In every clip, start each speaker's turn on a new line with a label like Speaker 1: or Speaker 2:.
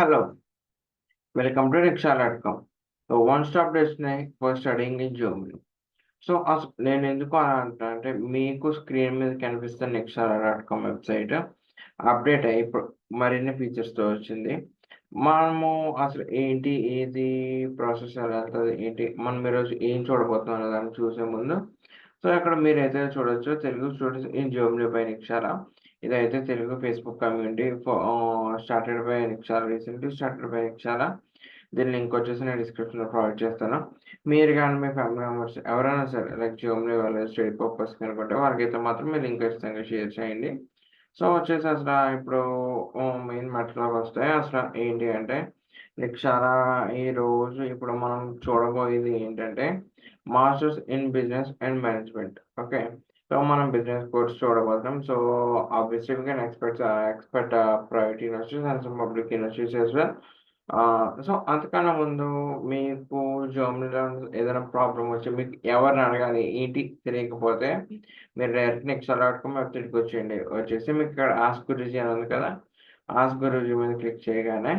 Speaker 1: Hello, welcome to Rickshaw.com, the one-stop destination for studying in Germany. So అసలు నేను ఎందుకు అంటా అంటే మీకు స్క్రీన్ మీద కనిపిస్తున్న Nexara dot com website update అయ్యి మరిన్ని ఫీచర్స్తో వచ్చింది. మనము అసలు ఏంటి ఏది ప్రాసెస్ ఎలా వెళ్తుంది ఏంటి మనం ఈరోజు ఏం చూడబోతున్నాం దాన్ని చూసే ముందు. సో ఇక్కడ మీరైతే చూడొచ్చు Telugu students in Germany by Nexara ఇదైతే Telugu Facebook community started by Nexara recently started by Nexara. దీని లింక్ వచ్చేసి నేను డిస్క్రిప్షన్లో ప్రొవైడ్ చేస్తాను. మీరు కానీ మీ ఫ్యామిలీ మెంబర్స్ ఎవరైనా సరే లైక్ జోమ్లీ వాళ్ళు స్టడీ పర్పస్ కనిపెట్టి వారికి అయితే మాత్రం మీ లింక్ ఖచ్చితంగా షేర్ చేయండి. సో వచ్చేసి అసలు ఇప్పుడు మెయిన్ మ్యాటర్లోకి వస్తాయి అసలు ఏంటి అంటే నిక్షారా ఈ రోజు ఇప్పుడు మనం చూడబోయేది ఏంటంటే masters in business and management. Okay? So మనం బిజినెస్ కోర్స్ చూడబోతున్నాం. So obviously we can expect expect private universities and some public universities as so uh, అంతకన్నా ముందు మీకు జర్మనీలో ఏదైనా ప్రాబ్లం వచ్చి మీకు ఎవరిని అడగాలి? ఏంటి? తెలియకపోతే మీరు డైరెక్ట్ నెక్స్ట్ అలాట్కమ్ వెబ్సైట్కి వచ్చేయండి. వచ్చేసి మీకు ఇక్కడ ఆస్క్ గురుజీ అని ఉంది కదా? ఆస్క్ గురుజీ మీద క్లిక్ చేయగానే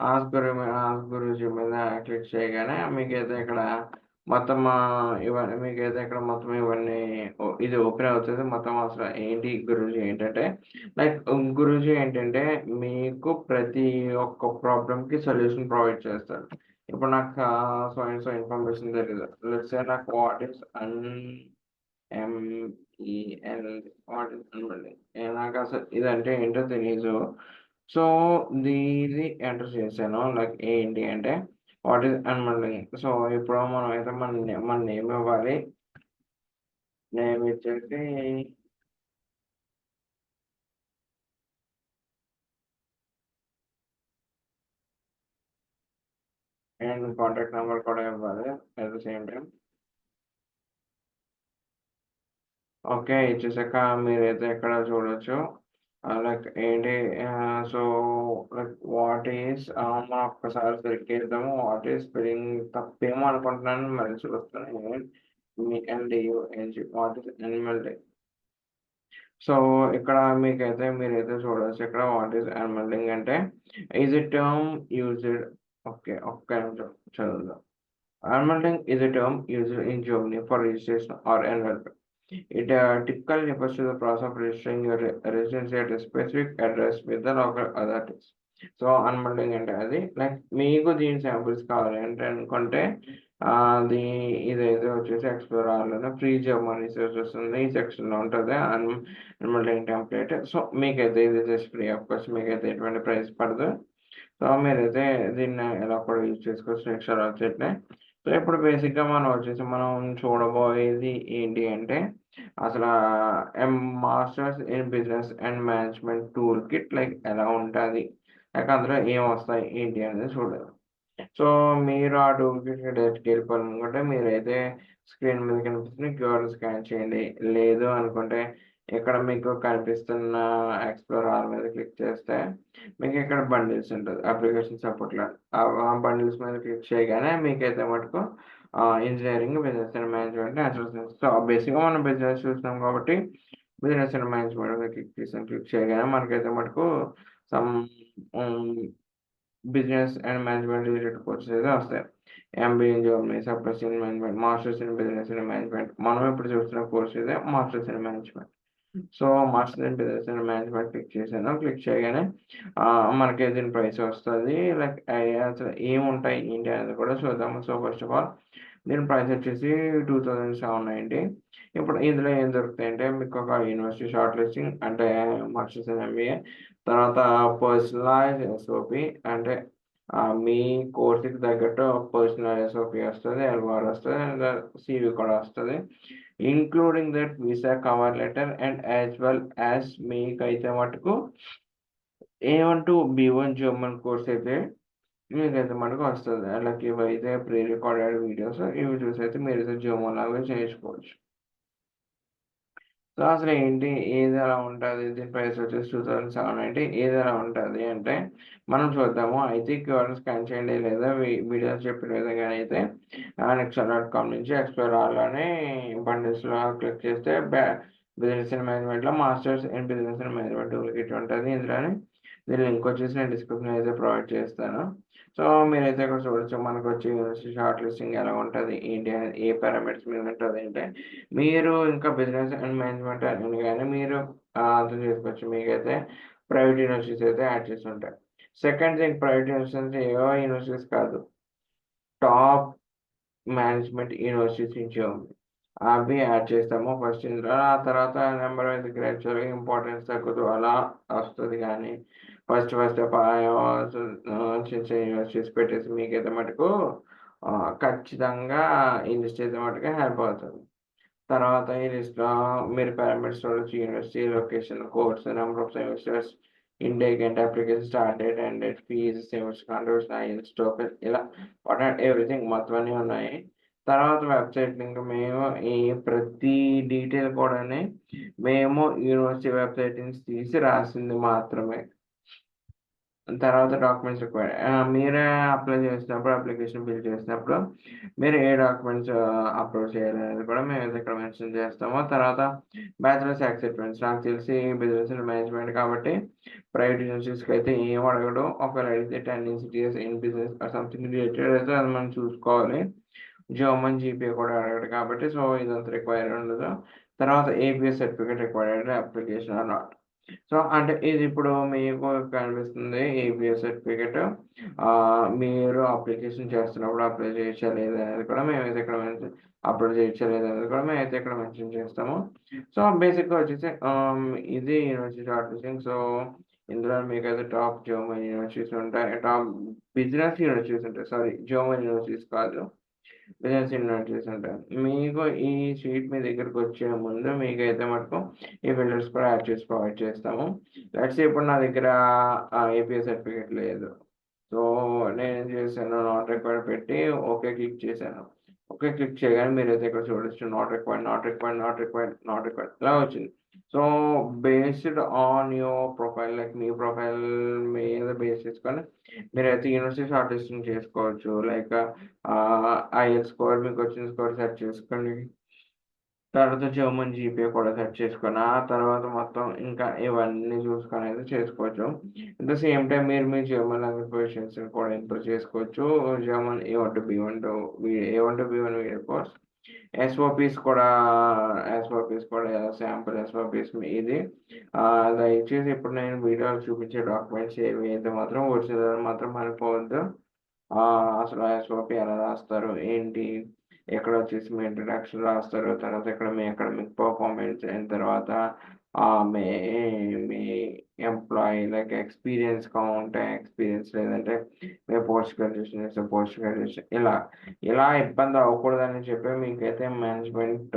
Speaker 1: ఆస్క్ గురు ఆస్క్ గురుజీ మీద క్లిక్ చేయగానే మీకు అయితే ఇక్కడ మొత్తం ఇవన్నీ మీకైతే ఇక్కడ మొత్తం ఇవన్నీ ఇది ఓపెన్ అవుతుంది. మొత్తం అసలు ఏంటి? గురూజీ ఏంటంటే లైక్ గురూజీ ఏంటంటే మీకు ప్రతి ఒక్క ప్రాబ్లంకి సొల్యూషన్ ప్రొవైడ్ చేస్తారు. ఇప్పుడు నాకు సో అండ్ సో ఇన్ఫర్మేషన్ తెలియదు లెట్స్ నాకు what is an M E L what is అన్మల్లి నాకు అసలు ఇదంటే ఏంటో తెలియదు సో దీది ఎంటర్ చేశాను. లైక్ ఏంటి అంటే వాట్ ఈస్ అన్మల్లింగ్ సో ఇప్పుడు మనం అయితే మన మన నేమ్ ఇవ్వాలి. నేమ్ ఇచ్చేసి అండ్ కాంటాక్ట్ నెంబర్ కూడా ఇవ్వాలి at the same time okay ఇచ్చేసాక మీరైతే ఇక్కడ చూడొచ్చు? Uh, లైక్ ఏంటి సో లైక్ వాట్ ఈస్ మనం ఒక్కసారి తిరిగేద్దాము వాట్ ఈస్ స్పెల్లింగ్ తప్పేమో అనుకుంటున్నాను. మళ్ళీ చూస్తాను. మీ ఎన్డియుఎన్జి what is animal day so ఇక్కడ మీకైతే మీరైతే చూడవచ్చు ఇక్కడ వాట్ ఈస్ యానిమల్ అంటే is it term used okay ఒక్క నిమిషం చదువుదాం. Animal is a term used in Germany for registration or enrolment It uh, typically refers to the process of registering your re residency at a specific address with the local authorities. So అన్మండింగ్ అంటే అది. Like మీకు దీని samples కావాలి అంటే అనుకుంటే అది ఇదైతే వచ్చేసి ఎక్స్ప్లోర్ అవ్వాలని ఫ్రీ జర్మన్ రీసెర్చ్ వస్తుంది. ఈ సెక్షన్లో ఉంటుంది. అన్ అన్మండింగ్ టెంప్లెట్ సో మీకైతే ఇది జస్ట్ ఫ్రీ ఆఫ్ కోర్స్ మీకైతే ఎటువంటి ప్రైస్ పడదు. సో మీరైతే దీన్ని ఎలా కూడా యూజ్ చేసుకోవచ్చు. నెక్స్ట్ వెబ్సైట్ని సో ఇప్పుడు బేసిక్గా మనం వచ్చేసి మనం చూడబోయేది ఏంటి అంటే అసలు ఎం masters in business and management toolkit like ఎలా ఉంటుంది? లైక్ అందులో ఏం వస్తాయి? ఏంటి అనేది చూడదు. సో మీరు ఆ టూల్ కిట్ డైరెక్ట్కి వెళ్ళిపోవాలనుకుంటే మీరైతే స్క్రీన్ మీద కనిపిస్తుంది క్యూఆర్ స్కాన్ చేయండి. లేదు అనుకుంటే ఇక్కడ మీకు కనిపిస్తున్న ఎక్స్ప్లోర్ ఆర్ మీద క్లిక్ చేస్తే మీకు ఇక్కడ బండిల్స్ ఉంటుంది అప్లికేషన్ సపోర్ట్లో ఆ బండిల్స్ మీద క్లిక్ చేయగానే మీకైతే మటుకు engineering business and management natural science so బేసిక్గా మనం బిజినెస్ చూస్తున్నాం కాబట్టి బిజినెస్ అండ్ మేనేజ్మెంట్ మీద క్లిక్ చేసాం క్లిక్ చేయగానే మనకైతే మటుకు some business and management related courses అయితే వస్తాయి. MBA Germany suppress in management masters in business and management మనం ఇప్పుడు చూస్తున్న కోర్స్ అయితే masters in management so master in business and management click చేశాను. క్లిక్ చేయగానే మనకి దీని ప్రైస్ వస్తుంది. లైక్ అసలు ఏముంటాయి ఏంటి అనేది కూడా చూద్దాము. సో ఫస్ట్ ఆఫ్ ఆల్ దీని ప్రైస్ వచ్చేసి టూ థౌజండ్ సెవెన్ నైంటీ ఇప్పుడు ఇందులో ఏం దొరుకుతాయి అంటే మీకు ఒక యూనివర్సిటీ షార్ట్ లిస్టింగ్ అంటే మాస్టర్స్ ఇన్ ఎంబీఏ తర్వాత పర్సనలైజ్ ఎస్ఓపి అంటే మీ కోర్సుకి తగ్గట్టు పర్సనల్ ఎస్ఓపి వస్తుంది ఎల్వార్ వస్తుంది అండ్ సివి కూడా వస్తుంది. Including that visa cover letter and as well as మీకైతే మటుకు A one to B one German course అయితే మీకైతే మటుకు వస్తుంది. అలాగే ఇవైతే ప్రీ రికార్డెడ్ వీడియోస్ ఇవి చూసి అయితే మీరు జర్మన్ లాంగ్వేజ్ నేర్చుకోవచ్చు సో అసలు ఏంటి? ఏది ఎలా ఉంటుంది? దీని ప్రైస్ వచ్చేసి టూ థౌసండ్ సెవెన్ అంటే ఏది ఎలా ఉంటుంది అంటే మనం చూద్దాము. అయితే క్యూఆర్ స్కాన్ చేయండి లేదా వీడియో చెప్పిన విధంగా అయితే నెక్స్ట్ డాట్ కామ్ నుంచి ఎక్స్ప్లోర్ అవ్వాలని బండిల్స్లో క్లిక్ చేస్తే బిజినెస్ అండ్ మేనేజ్మెంట్లో masters in business and management duplicate ఉంటుంది ఇందులోనే. దీని లింక్ వచ్చేసి నేను డిస్క్రిప్షన్ అయితే ప్రొవైడ్ చేస్తాను. సో మీరైతే ఇక్కడ చూడొచ్చు. మనకు వచ్చి యూనివర్సిటీ షార్ట్ లిస్టింగ్ ఎలా ఉంటుంది ఏంటి అనేది ఏ పారామీటర్స్ మీద ఉంటుంది అంటే మీరు ఇంకా బిజినెస్ అండ్ మేనేజ్మెంట్ అని కానీ మీరు అర్థం చేసుకోవచ్చు. మీకైతే ప్రైవేట్ యూనివర్సిటీస్ అయితే యాడ్ చేసి ఉంటాయి సెకండ్ థింగ్ ప్రైవేట్ యూనివర్సిటీస్ ఏవో యూనివర్సిటీస్ కాదు. టాప్ మేనేజ్మెంట్ యూనివర్సిటీస్ నుంచి ఉంది. అవి యాడ్ చేస్తాము. ఫస్ట్ ఇందులో ఆ తర్వాత నెంబర్ వైజ్ గ్రాడ్యువల్గా ఇంపార్టెన్స్ తగ్గుతూ అలా వస్తుంది కానీ ఫస్ట్ ఫస్ట్ చిన్న చిన్న యూనివర్సిటీస్ పెట్టేసి మీకైతే మటుకు ఖచ్చితంగా ఈ లిస్ట్ అయితే మటుకు హెల్ప్ అవుతుంది. తర్వాత ఈ లిస్ట్లో మీరు పారామీటర్స్ చూడొచ్చు university location course number of semesters intake and application start date and date fees semester contribution స్టోకెన్ ఇలా వాట్ ఎవ్రీథింగ్ మొత్తం అన్నీ ఉన్నాయి. తర్వాత వెబ్సైట్ లింక్ మేము ఈ ప్రతి డీటెయిల్ కూడానే మేము యూనివర్సిటీ వెబ్సైట్ నుంచి తీసి రాసింది మాత్రమే. తర్వాత డాక్యుమెంట్స్ రిక్వైర్డ్ మీరే అప్లై చేసినప్పుడు అప్లికేషన్ ఫిల్ చేసినప్పుడు మీరు ఏ డాక్యుమెంట్స్ అప్లోడ్ చేయాలి అనేది కూడా మేము అయితే ఇక్కడ మెన్షన్ చేస్తాము తర్వాత బ్యాచిలర్స్ యాక్సెప్టెన్స్ నాకు తెలిసి బిజినెస్ మేనేజ్మెంట్ కాబట్టి ప్రైవేట్ యూనివర్సిటీస్కి అయితే ఏం అడగడు. ఒకవేళ అడిగితే ten institutes in business something related అయితే అది మనం చూసుకోవాలి. జర్మన్ జీపీఏ కూడా అడగడు కాబట్టి సో ఇదంతా రిక్వైర్డ్ ఉండదు. తర్వాత A B S certificate required application or not so అంటే ఇది ఇప్పుడు మీకు కనిపిస్తుంది ఏబిఎస్ సర్టిఫికేట్ మీరు అప్లికేషన్ చేస్తున్నప్పుడు అప్లై చేయొచ్చా అనేది కూడా మేమైతే ఇక్కడ మెన్షన్ అప్లోడ్ చేయొచ్చా అనేది కూడా మేమైతే ఇక్కడ మెన్షన్ చేస్తాము. సో బేసిక్గా వచ్చేసి ఇది యూనివర్సిటీ షార్ట్ సో ఇందులో మీకు అయితే టాప్ జర్మన్ యూనివర్సిటీస్ ఉంటాయి టాప్ బిజినెస్ యూనివర్సిటీస్ ఉంటాయి. సారీ జర్మన్ యూనివర్సిటీస్ కాదు. బిజినెస్ యూనివర్సిటీస్ ఉంటాయి మీకు ఈ షీట్ మీ దగ్గరకు వచ్చే ముందు మీకైతే మటుకు ఈ ఫిల్టర్స్ కూడా యాడ్ చేసి ప్రొవైడ్ చేస్తాము. లెట్స్ ఇప్పుడు నా దగ్గర ఏపీఎస్ సర్టిఫికేట్ లేదు. సో నేను ఏం చేశాను? నాట్ రిక్వైర్డ్ పెట్టి ఓకే క్లిక్ చేశాను. ఓకే క్లిక్ చేయగానే మీరైతే ఇక్కడ చూడొచ్చు. Not required not required not required not required ఇలా వచ్చింది. So based on your profile like me profile మీద బేస్ చేసుకొని మీరైతే యూనివర్సిటీ షార్ట్ లిస్టింగ్ చేసుకోవచ్చు లైక్ ఐఎల్ స్కోర్ మీకు వచ్చిన స్కోర్ సెట్ చేసుకోండి తర్వాత జర్మన్ జీపీఏ కూడా సెట్ చేసుకొని ఆ తర్వాత మొత్తం ఇంకా ఇవన్నీ చూసుకొని అయితే చేసుకోవచ్చు. అట్ ద సేమ్ టైం మీరు మీ జర్మన్ లాంగ్వేజ్ పొజిషన్స్ కూడా ఇంప్రూవ్ చేసుకోవచ్చు. German A one to B one to A one to B one video course SOPs కూడా ఎస్ఓపిస్ కూడా శాంపుల్ ఎస్ఓపిస్ ఇది దయచేసి ఇప్పుడు నేను వీడియోలో చూపించే డాక్యుమెంట్స్ ఏవి అయితే మాత్రం ఒరిజినల్ మాత్రం మర్చిపోవద్దు అసలు ఎస్ఓపి ఎలా రాస్తారు ఏంటి ఎక్కడ వచ్చేసి మీ ఇంట్రడక్షన్ రాస్తారు తర్వాత ఇక్కడ మీ అకాడమిక్ పర్ఫార్మెన్స్ అయిన తర్వాత మీ మీ ఎంప్లాయీ లైక్ ఎక్స్పీరియన్స్ ఉంటే ఎక్స్పీరియన్స్ లేదంటే మీ పోస్ట్ గ్రాడ్యుయేషన్ చేస్తే పోస్ట్ గ్రాడ్యుయేషన్ ఇలా ఇలా ఇబ్బంది అవ్వకూడదని చెప్పి మీకైతే మేనేజ్మెంట్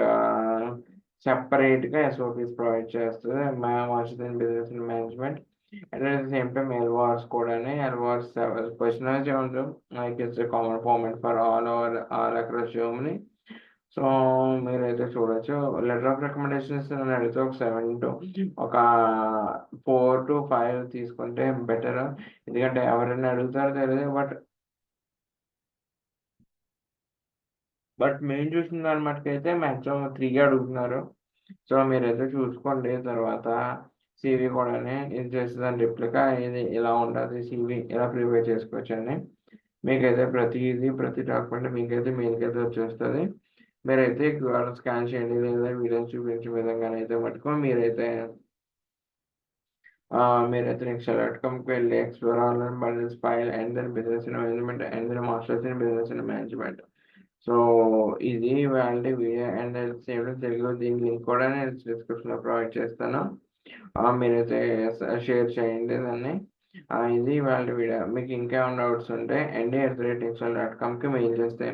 Speaker 1: సెపరేట్గా ఎస్ఓపీస్ ప్రొవైడ్ చేస్తుంది. మేము వచ్చింది business management and at the same time LORs కూడా ఎల్వార్స్ పర్సనలైజ్ ఉంది like it's common format for all over all across Germany so మీరైతే చూడొచ్చు. లెటర్ ఆఫ్ రికమెండేషన్స్ నేను అడిగితే ఒక సెవెన్ టు ఒక ఫోర్ టు ఫైవ్ తీసుకుంటే బెటర్ ఎందుకంటే ఎవరైనా అడుగుతారో తెలియదు బట్ బట్ మేము చూసిన దాని మటుకైతే మ్యాక్సిమం త్రీ అడుగుతున్నారు. సో మీరైతే చూసుకోండి. తర్వాత సివి కూడా ఇది చేస్తే రిప్లికా ఇది ఇలా ఉంటుంది సివి ఇలా ప్రిపేర్ చేసుకోవచ్చు అని మీకైతే ప్రతిదీ ప్రతి డాక్యుమెంట్ మీకైతే మీకైతే వచ్చేస్తుంది. మీరైతే క్యూఆర్ స్కాన్ చేయండి లేదా వీడియో చూపించే విధంగానైతే మటుకు మీరైతే మీరైతే నెక్స్ట్ డాట్ కామ్కి వెళ్ళి explore online bundles file and then business in management and then masters in business in management so ఇది వాళ్ళ వీడియో అండ్ సేమ్ తెలుగు దీని లింక్ కూడా నేను డిస్క్రిప్షన్లో ప్రొవైడ్ చేస్తాను. మీరైతే షేర్ చేయండి దాన్ని. ఇది వాళ్ళ వీడియో మీకు ఇంకేమైనా డౌట్స్ ఉంటే ND at the rate excel dot కామ్కి mail చేస్తే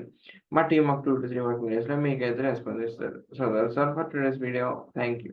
Speaker 1: మా టీమ్ ఒక టూ టు త్రీ వర్కింగ్ డేస్లో మీకైతే రెస్పాన్స్ ఇస్తారు. So there sir for today's video thank you